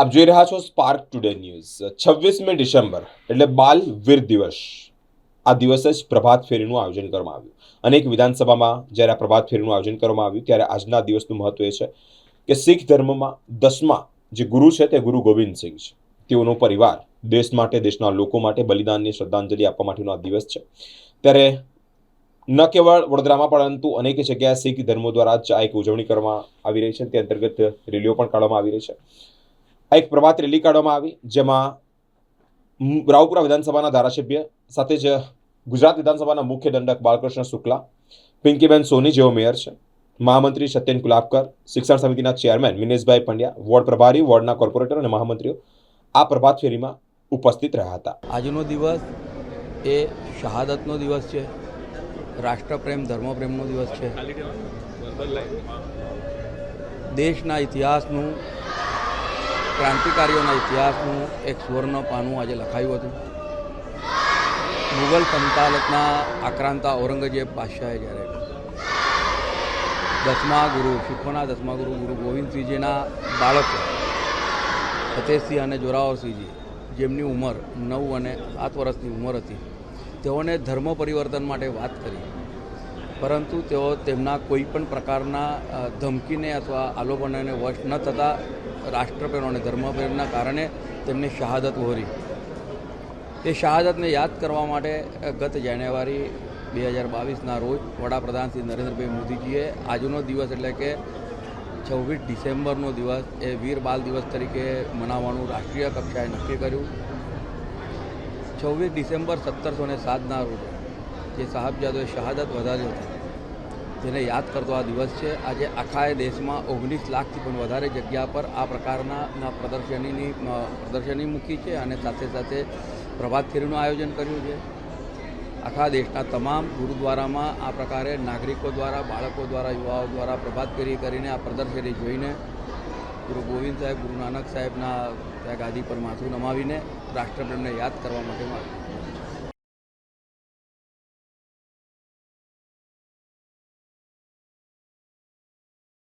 આપ જોઈ રહ્યા છો સ્પાર્ક ટુડે ન્યૂઝ છવ્વીસમી ડિસેમ્બર, એટલે બાલ વીર દિવસ. આ દિવસે જ પ્રભાત ફેરીનું આયોજન કરવામાં આવ્યું. અનેક વિધાનસભામાં જ્યારે આ પ્રભાત ફેરીનું આયોજન કરવામાં આવ્યું, ત્યારે આજના દિવસનું મહત્વ એ છે કે શીખ ધર્મમાં દસમા જે ગુરુ છે તે ગુરુ ગોવિંદ સિંહ છે. તેઓનો પરિવાર દેશ માટે, દેશના લોકો માટે બલિદાનની શ્રદ્ધાંજલિ આપવા માટેનો આ દિવસ છે. ત્યારે ન કેવળ વડોદરામાં, પરંતુ અનેક જગ્યાએ શીખ ધર્મો દ્વારા આ એક ઉજવણી કરવામાં આવી રહી છે. તે અંતર્ગત રેલીઓ પણ કાઢવામાં આવી રહી છે. આ એક પ્રભાત રેલી કાઢવામાં આવી, જેમાં રાવપુરા વિધાનસભાના ધારાસભ્ય સાથે જ ગુજરાત વિધાનસભાના મુખ્ય દંડક બાલકૃષ્ણ શુક્લા, પિંકીબેન સોની જેઓ મેયર છે, મહામંત્રી સત્યન કુલાબકર, શિક્ષણ સમિતિના ચેરમેન મિનેશભાઈ પંડ્યા, વોર્ડ પ્રભારી, વોર્ડના કોર્પોરેટર અને મહામંત્રીઓ આ પ્રભાત ફેરીમાં ઉપસ્થિત રહ્યા હતા. આજનો દિવસ એ શહાદતનો દિવસ છે, રાષ્ટ્રપ્રેમ, ધર્મપ્રેમનો દિવસ છે. દેશના ઇતિહાસનું ક્રાંતિકારીઓના ઇતિહાસનું એક સુવર્ણ પાનું આજે લખાયું હતું. મુગલ સંતાલતના આક્રાંતા ઔરંગઝેબ બાદશાહે જ્યારે દસમા ગુરુ, શીખોના દસમા ગુરુ ગુરુ ગોવિંદસિંહજીના બાળકો, ફતેહસિંહ અને જોરાવરસિંહજી, જેમની ઉંમર નવ અને સાત વર્ષની ઉંમર હતી, તેઓને ધર્મ પરિવર્તન માટે વાત કરી. પરંતુ તેઓ તેમના કોઈ પણ પ્રકારના ધમકીને અથવા આલોપનને વશ ન થતાં રાષ્ટ્રપ્રેમ અને ધર્મપ્રેમના કારણે તેમની શહાદત વહોરી એ શહાદતને યાદ કરવા માટે ગત જાન્યુઆરી બે હજાર બાવીસના રોજ વડાપ્રધાન શ્રી નરેન્દ્રભાઈ મોદીજીએ આજનો દિવસ એટલે કે છવ્વીસ ડિસેમ્બરનો દિવસ એ વીર બાલ દિવસ તરીકે મનાવવાનું રાષ્ટ્રીય કક્ષાએ નક્કી કર્યું. છવ્વીસ ડિસેમ્બર સત્તરસો ને સાતના રોજ જે સાહેબજાદોએ શહાદત વધારી હતી. તેને યાદ કરતો આ દિવસ છે. આજે આખા દેશમાં ઓગણીસ લાખથી પણ વધારે જગ્યા પર આ પ્રકારના પ્રદર્શનીની પ્રદર્શની મૂકી છે અને સાથે સાથે પ્રભાત ફેરીનું આયોજન કર્યું છે. આખા દેશના તમામ ગુરુદ્વારામાં આ પ્રકારે નાગરિકો દ્વારા, બાળકો દ્વારા, યુવાઓ દ્વારા પ્રભાત ફેરી કરીને આ પ્રદર્શની જોઈને ગુરુ ગોવિંદ સાહેબ, ગુરુ નાનક સાહેબના ત્યાં ગાદી પર માથું નમાવીને રાષ્ટ્રપ્રેમને યાદ કરવા માટે